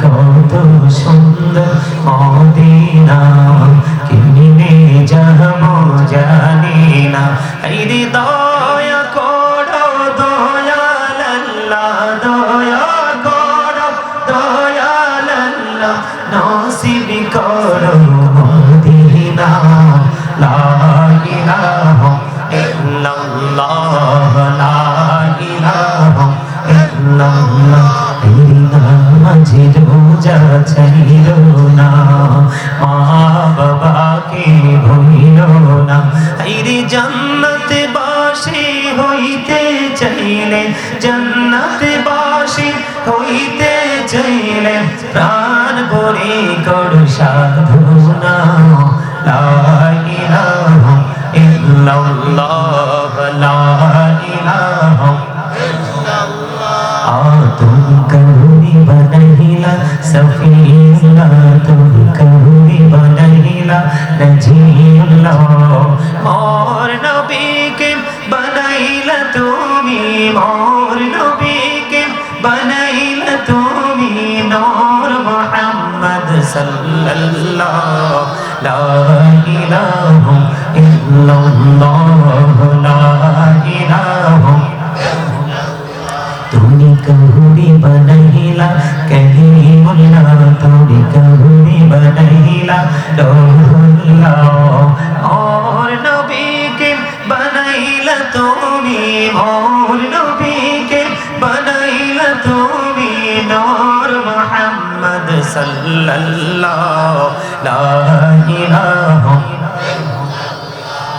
কত সুন্দর মদিনা কিনে যাব জানি না হৃদয় illallah la ilaha illallah तुम कभी बनहिला सफीला तुम कभी बनहिला नजीला और नबी के बनहिला তুমি মোর নবীকে बनहिला তুমি নূর মুহাম্মদ সাল্লাল্লাহু লা ইলাহা তুমি কহুরি বনহিলা কহি মুন্না তুমি কহুরি বনহিলা ডোল্লা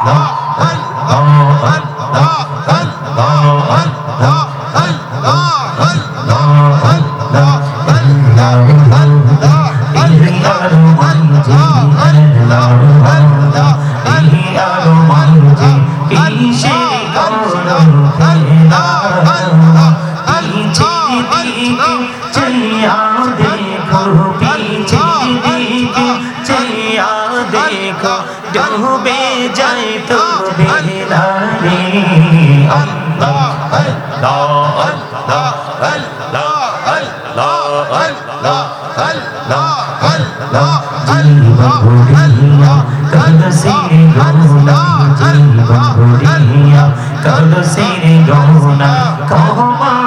Oh, बबुरिया कल से गौना दिल बबुरिया कल से गौना कहो माँ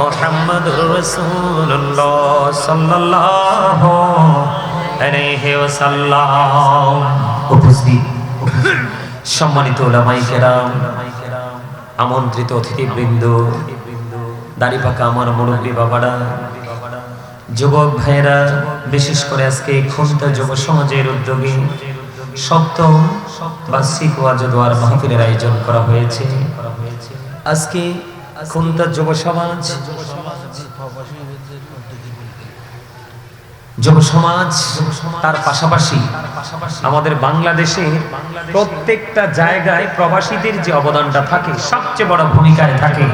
মোহাম্মদুর রাসূলুল্লাহ সাল্লাল্লাহু আলাইহি ওয়াসাল্লাম। উপস্থিত সম্মানিত ওলামাই কেরাম আমন্ত্রিত অতিথিবৃন্দ দাড়ি পাকা আমার মুরব্বী বাবারা, যুবক ভাইয়েরা, বিশেষ করে আজকে খুনতা যুব সমাজের উদ্যোগে সপ্তম বার্ষিক ওয়াজদোয়ার মাহফিলের আয়োজন করা হয়েছে। আজকে খুনতা যুব সমাজ যুব সমাজ তার পাশাপাশি আমাদের বাংলাদেশে প্রত্যেকটা জায়গায় প্রবাসীদের যে অবদানটা থাকে, সবচেয়ে বড় ভূমিকায় থাকে,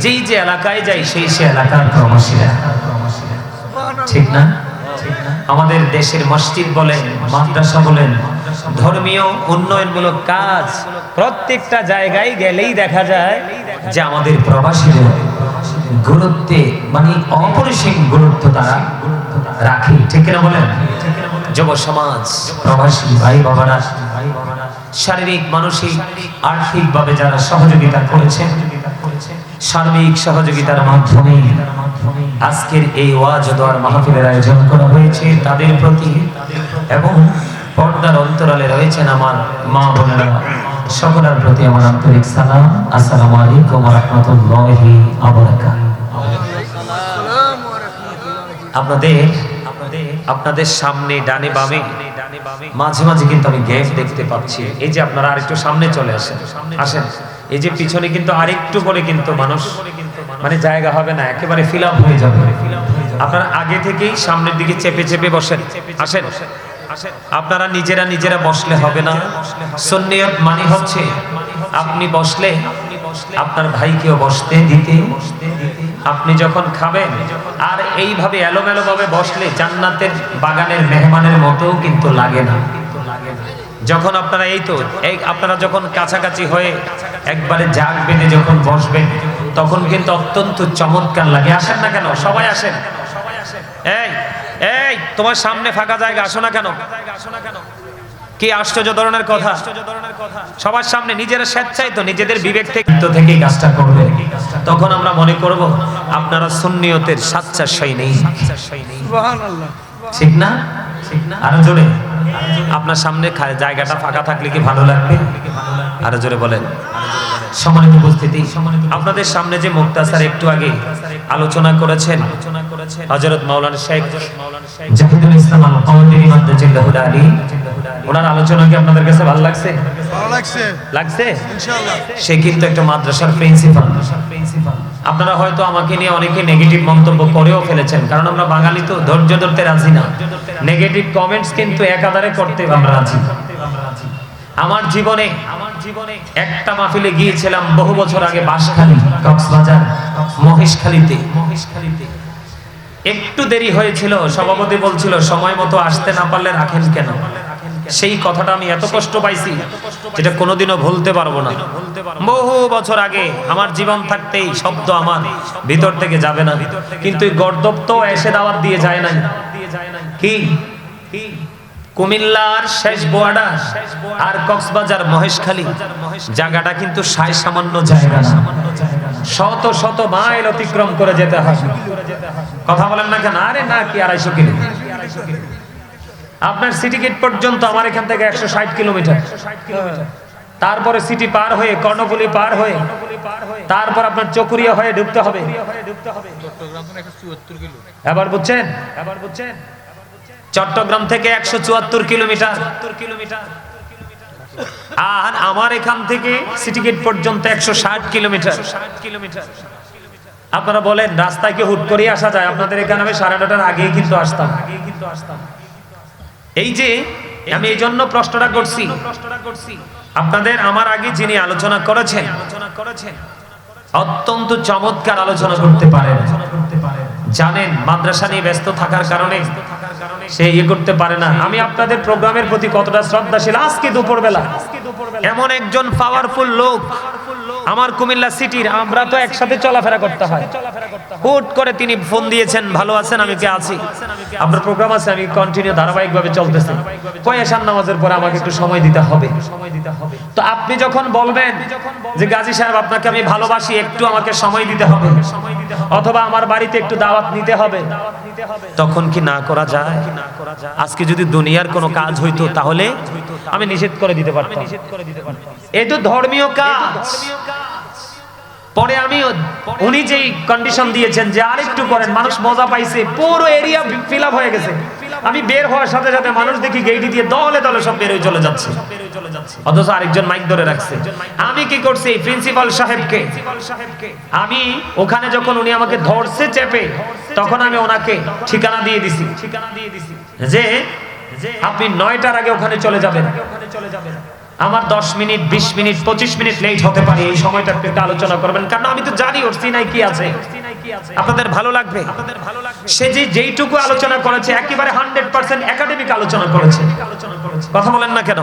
যেই যে এলাকায় যাই সেই সে এলাকার প্রবাসীরা। ঠিক না? আমাদের দেশের মসজিদ বলেন, মাদ্রাসা বলেন, ধর্মীয় উন্নয়নমূলক কাজ প্রত্যেকটা জায়গায় গেলেই দেখা যায় যে আমাদের প্রবাসীরা গুরুত্বে মানে অপরিসীম গুরুত্ব তারা রাখে, ঠিক না বলেন? যুব সমাজ প্রবাসী ভাই বাবারা শারীরিক, মানসিক আর্থিক ভাবে যারা সহযোগিতা করেছেন সার্বিক সহযোগিতার মাধ্যমে আজকের এই ওয়াজ দোয়ার মাহফিলের আয়োজন করা হয়েছে তাদের প্রতি এবং পর্দার অন্তরালে রয়েছেন আমার মা বোনেরা। সকলের প্রতি আমার আন্তরিক সালাম। আসসালামু আলাইকুম রহমতুল্লাহি আপনাদের আপনাদের সামনে, ডানে বামে, মাঝে মাঝে কিন্তু আমি গ্যাপ দেখতে পাচ্ছি। এই যে আপনারা আরেকটু সামনে চলে আসেন আসেন। এই যে পিছনে কিন্তু আরেকটু করে কিন্তু মানুষ মানে জায়গা হবে না, একেবারে ফিল আপ হয়ে যাবে। আপনারা আগে থেকেই সামনের দিকে চেপে চেপে বসেন, আসেন। আপনারা নিজেরা নিজেরা বসলে হবে না। সন্নিয়ত মানে হচ্ছে, আপনি বসলে, আপনার ভাইকেও বসতে দিতে আপনি যখন খাবেন, আর এইভাবে এলোমেলো ভাবে বসলে জান্নাতের বাগানের মেহমানের মতো কিন্তু লাগে না। যখন আপনারা এই তো, এই আপনারা যখন কাছাকাছি হয়ে একবারে জাগ বেঁধে যখন বসবেন, তখন কিন্তু অত্যন্ত চমৎকার লাগে। আসেন না কেন? সবাই আসেন। এই এই, তোমার সামনে ফাঁকা জায়গা, আসো না কেন? কি আশ্চর্য ধরনের কথা? সবার সামনে নিজেরা স্বেচ্ছাই তো নিজেদের বিবেক থেকে কাজটা করবে। তখন আমরা মনে করব আপনারা সুন্নিয়তের সাচ্চা নেই। ঠিক না? আরও জোরে। আপনার সামনে জায়গাটা ফাঁকা থাকলে কি ভালো লাগবে? আরও জোরে বলেন। সম্মানিত উপস্থিতি আপনাদের সামনে যে মুক্তাসার একটু আগে আলোচনা করেছেন হযরত মাওলানা শেখ জাহিদুল ইসলাম আল কাওয়ানি মাদ্দাজিল্লাহুল আলী। ওনার আলোচনা কি আপনাদের কাছে ভালো লাগছে? ভালো লাগছে। লাগছে? ইনশাআল্লাহ। সে কিন্তু একটা মাদ্রাসার প্রিন্সিপাল। আপনারা হয়তো আমাকে নিয়ে অনেকে নেগেটিভ মন্তব্য করেও ফেলেছেন কারণ আমরা বাঙালি তো ধৈর্য ধরতে রাজি না। নেগেটিভ কমেন্টস কিন্তু একাধারে করতে আমরা রাজি। আমার জীবনে আমার জীবনে একটা মাহফিলে গিয়েছিলাম বহু বছর আগে বাঁশখালী কক্সবাজার মহেশখালীতে মহেশখালীতে। একটু দেরি হয়েছিল সভাপতি বলছিল সময় মতো আসতে না পারলে রাখেন কেন? সেই কথাটা আমি এত কষ্ট পাইছি যেটা কোনোদিনও ভুলতে পারব না। বহু বছর আগে আমার জীবন থাকতেই শব্দ আমার ভিতর থেকে যাবে না। কিন্তু গর্দব তো এসে দাওয়াত দিয়ে যায় নাই। কি? কুমিল্লার শেষ বোয়াডা আর কক্সবাজার মহেশখালী। জায়গাটা কিন্তু সাই সামান্য জায়গা শত শত মাইল অতিক্রম করে যেতে হয়। কথা বলেন না কেন? আরে না কি আড়াইশো কিলো? আপনার সিটি গেট পর্যন্ত আমার এখান থেকে একশো ষাট কিলোমিটার। তারপরে সিটি পার হয়ে কর্ণফুলি পার হয়ে তারপর আপনার চকুরিয়া হয়ে ঢুকতে হবে। এবার বুঝছেন? চট্টগ্রাম থেকে একশো চুয়াত্তর কিলোমিটার। আর আমার এখান থেকে সিটি গেট পর্যন্ত একশো ষাট কিলোমিটার। কিলোমিটার আপনারা বলেন, রাস্তায় কি হুট করে আসা যায়? আপনাদের এখানে আমি সাড়ে নটার আগেই কিন্তু আসতাম আগেই কিন্তু আসতাম। এই যে আমি এই জন্য প্রশ্নটা করছি। আপনাদের আমার আগে যিনি আলোচনা করেছেন, অত্যন্ত চমৎকার আলোচনা করতে পারেন। জানেন, মাদ্রাসা নিয়ে ব্যস্ত থাকার কারণে সে ইয়ে করতে পারে না। আমি আপনাদের প্রোগ্রামের প্রতি কতটা শ্রদ্ধাশীল। আজকে দুপুরবেলা এমন একজন পাওয়ারফুল লোক আমার কুমিল্লা সিটির আমরা তো একসাথে চলাফেরা করতে হয়। হুট করে তিনি ফোন দিয়েছেন, ভালো আছেন, আমি কে আছি? আপনার প্রোগ্রাম আছে, আমি কন্টিনিউ ধারাবাহিকভাবে চলতেছে। কয়েশান নামাজের পরে আমাকে একটু সময় দিতে হবে। তো আপনি যখন বলবেন যে, গাজী সাহেব, আপনাকে আমি ভালোবাসি, একটু আমাকে সময় দিতে হবে। অথবা আমার বাড়িতে একটু দাওয়াত নিতে হবে। তখন কি না করা যায়? আজকে যদি দুনিয়ার কোনো কাজ হইতো, তাহলে আমি নিষেধ করে দিতে পারতাম। এই তো ধর্মীয় কাজ। পরে আমি উনি যেই কন্ডিশন দিয়েছেন যে আরেকটু করেন মানুষ মজা পাইছে পুরো এরিয়া ফিল আপ হয়ে গেছে। আমি বের হওয়ার সাথে সাথে মানুষ দেখি গেইটি দিয়ে দলে দলে সব বের হয়ে চলে যাচ্ছে। অথচ আরেকজন মাইক ধরে রাখছে। আমি কি করছি? প্রিন্সিপাল সাহেবকে। আমি ওখানে যখন উনি আমাকে ধরছে চেপে তখন আমি ওনাকে ঠিকানা দিয়ে দিছি। ঠিকানা দিয়ে দিছি। যে আপনি নয়টার আগে ওখানে চলে যাবেন। আমার দশ মিনিট বিশ মিনিট পঁচিশ মিনিট লেট হতে পারে। এই সময়টা একটু একটু আলোচনা করবেন। কারণ আমি তো জানি ওর সিনাই কি আছে। আপনাদের ভালো লাগবে? সে যে যেইটুকু আলোচনা করেছে একেবারে হান্ড্রেড পার্সেন্ট একাডেমিক আলোচনা করেছে। কথা বলেন না কেন?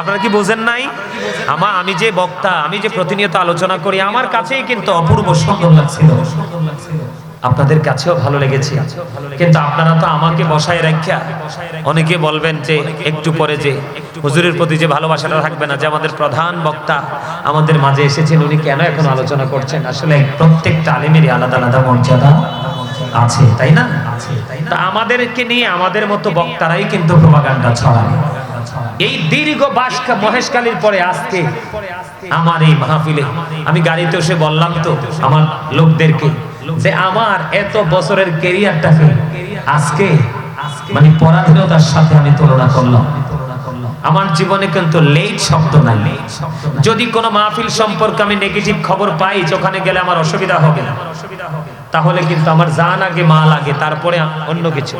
আপনারা কি বোঝেন নাই? আমার আমি যে বক্তা আমি যে প্রতিনিয়ত আলোচনা করি আমার কাছেই কিন্তু অপূর্ব সুন্দর লাগছিল। আপনাদের কাছেও ভালো লেগেছে। কিন্তু আপনারা তো আমাকে বসায় রাখিয়া অনেকে বলবেন যে একটু পরে যে হুজুরের প্রতি যে ভালোবাসাটা থাকবে না, যে আমাদের প্রধান বক্তা আমাদের মাঝে এসেছেন, উনি কেন এখন আলোচনা করছেন? আসলে প্রত্যেকটা আলেমেরই আলাদা আলাদা মর্যাদা আছে, তাই না? তা আমাদেরকে নিয়ে আমাদের মতো বক্তারাই কিন্তু প্রভাকাণ্ডা ছড়ায় এই দীর্ঘ বাসকা মহেশকালীর পরে আজকে আমার এই মাহফিলে, আমি গাড়িতে এসে বললাম তো, আমার লোকদেরকে যে আমার এত বছরের কেরিয়ারটাকে আজকে মানে পরাধীনতার সাথে আমি তুলনা করলাম। আমার জীবনে কিন্তু লেট শব্দ নাই। যদি কোনো মাহফিল সম্পর্কে আমি নেগেটিভ খবর পাই ওখানে গেলে আমার অসুবিধা হবে। তাহলে কিন্তু আমার জান আগে মা লাগে তারপরে অন্য কিছু।